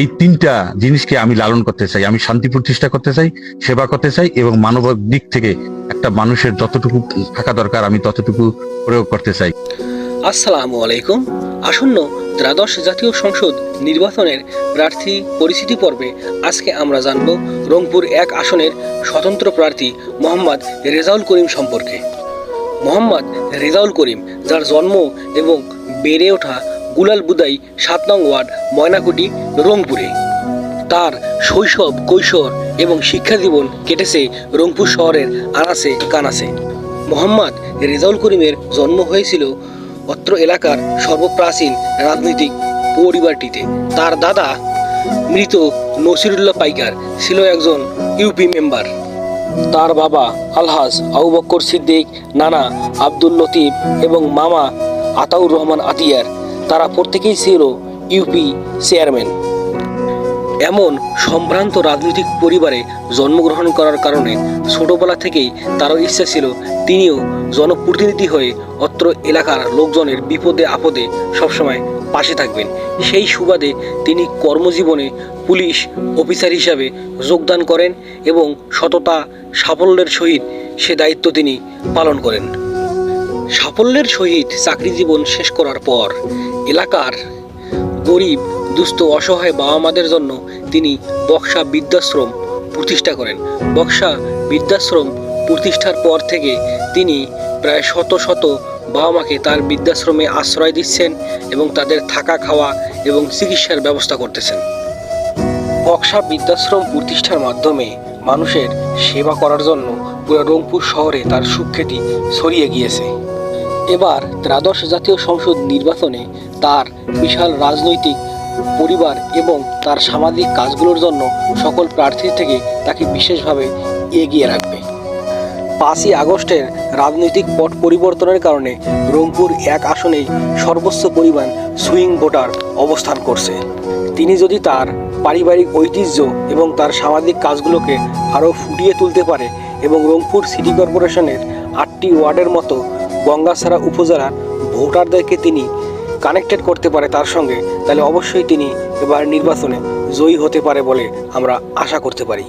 এই তিনটা জিনিসকে আমি লালন করতে চাই, আমি শান্তি প্রতিষ্ঠা করতে চাই, সেবা করতে চাই এবং মানব দিক থেকে একটা মানুষের যতটুকু থাকা দরকার, আমি ততটুকু প্রয়োগ করতে চাই। আসসালামু আলাইকুম। আসন্ন দ্বাদশ জাতীয় সংসদ নির্বাচনের প্রার্থী পরিচিতি পর্বে আজকে আমরা জানব রংপুর এক আসনের স্বতন্ত্র প্রার্থী মোহাম্মদ রেজাউল করিম সম্পর্কে। মোহাম্মদ রেজাউল করিম, যার জন্ম এবং বেড়ে ওঠা গুলাল বুদাই, সাত নং ওয়ার্ড, ময়নাকুটি, রংপুরে। তার শৈশব, কৈশোর এবং শিক্ষা জীবন কেটেছে রংপুর শহরের আনাসে কানাসে মোহাম্মদ রেজাউল করিমের জন্ম হয়েছিল অত্র এলাকার সর্বপ্রাচীন রাজনৈতিক পরিবারটিতে। তার দাদা মৃত নসিরুল্লাহ পাইকার ছিল একজন ইউপি মেম্বার। তার বাবা আলহাজ আবু বক্কর সিদ্দিক, নানা আব্দুল লতিফ এবং মামা আতাউর রহমান আতিয়ার তারা প্রত্যেকেই ছিল ইউপি চেয়ারম্যান এমন সম্ভ্রান্ত রাজনৈতিক পরিবারে জন্মগ্রহণ করার কারণে ছোটবেলা থেকেই তারও ইচ্ছা ছিল তিনিও জনপ্রতিনিধি হয়ে অত্র এলাকার লোকজনের বিপদে আপদে সবসময় পাশে থাকবেন। সেই সুবাদে তিনি কর্মজীবনে পুলিশ অফিসার হিসাবে যোগদান করেন এবং সততা, সাফল্যের সহিত সে দায়িত্ব তিনি পালন করেন। সাফল্যের সহিত চাকরি জীবন শেষ করার পর এলাকার গরিব, দুস্থ, অসহায় বাবা মাদের জন্য তিনি বক্সা বৃদ্ধাশ্রম প্রতিষ্ঠা করেন। বক্সা বৃদ্ধাশ্রম প্রতিষ্ঠার পর থেকে তিনি প্রায় শত শত বাবা মাকে তার বৃদ্ধাশ্রমে আশ্রয় দিচ্ছেন এবং তাদের থাকা, খাওয়া এবং চিকিৎসার ব্যবস্থা করতেছেন। বক্সা বৃদ্ধাশ্রম প্রতিষ্ঠার মাধ্যমে মানুষের সেবা করার জন্য পুরো রংপুর শহরে তার সুখ্যাতি ছড়িয়ে গিয়েছে। এবার ত্রাদশ জাতীয় সংসদ নির্বাচনে তার বিশাল রাজনৈতিক পরিবার এবং তার সামাজিক কাজগুলোর জন্য সকল প্রার্থীর থেকে তাকে বিশেষভাবে এগিয়ে রাখবে। পাঁচই আগস্টের রাজনৈতিক পট পরিবর্তনের কারণে রংপুর এক আসনে সর্বোচ্চ পরিমাণ সুইং ভোটার অবস্থান করছে। তিনি যদি তার পারিবারিক ঐতিহ্য এবং তার সামাজিক কাজগুলোকে আরও ফুটিয়ে তুলতে পারে এবং রংপুর সিটি কর্পোরেশনের আটটি ওয়ার্ডের মতো গঙ্গাছড়া উপজেলার ভোটারদেরকে তিনি কানেক্টেড করতে পারে তার সঙ্গে, তাহলে অবশ্যই তিনি এবার নির্বাচনে জয়ী হতে পারে বলে আমরা আশা করতে পারি।